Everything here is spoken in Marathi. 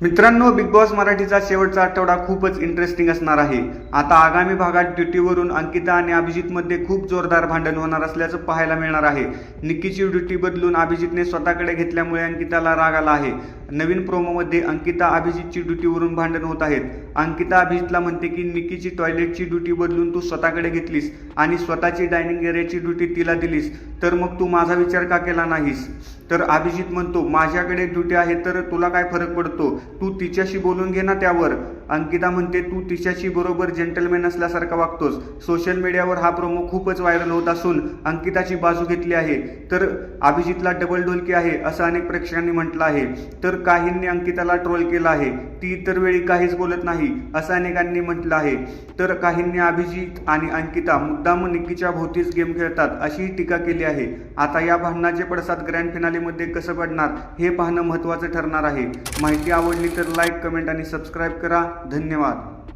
मित्रांनो बिग बॉस मराठीचा शेवटचा आठवडा खूपच इंटरेस्टिंग असणार आहे. आता आगामी भागात ड्युटीवरून अंकिता आणि अभिजितमध्ये खूप जोरदार भांडण होणार असल्याचं पाहायला मिळणार आहे. निक्कीची ड्युटी बदलून अभिजितने स्वतःकडे घेतल्यामुळे अंकिताला राग आला आहे. नवीन प्रोमोमध्ये अंकिता अभिजितची ड्युटीवरून भांडण होत आहेत. अंकिता अभिजितला म्हणते की निक्कीची टॉयलेटची ड्युटी बदलून तू स्वतःकडे घेतलीस आणि स्वतःची डायनिंग एरियाची ड्युटी तिला दिलीस तर मग तू माझा विचार का केला नाहीस? तर अभिजित म्हणतो माझ्याकडे ड्युटी आहे तर तुला काय फरक पडतो? तू तिच्याशी बोलून घे ना त्यावर. अंकिता म्हणते तू तिच्याशी बरोबर जेंटलमॅन असल्यासारखा वागतोस. सोशल मीडियावर हा प्रोमो खूपच व्हायरल होत असून अंकिताची बाजू घेतली आहे. तर अभिजितला डबल डोलकी आहे असं अनेक प्रेक्षकांनी म्हटलं आहे. तर काहींनी अंकिताला ट्रोल केला आहे. ती इतर वेळी काहीच बोलत नाही असं अनेकांनी म्हटलं आहे. तर काहींनी अभिजित आणि अंकिता मुद्दाम निक्कीच्या भोवतीच गेम खेळतात अशी टीका केली आहे. आता या भांडणाचे पडसाद ग्रँड फिनालीमध्ये कसं पडणार हे पाहणं महत्त्वाचं ठरणार आहे. माहिती आवडली तर लाईक कमेंट आणि सबस्क्राईब करा. धन्यवाद.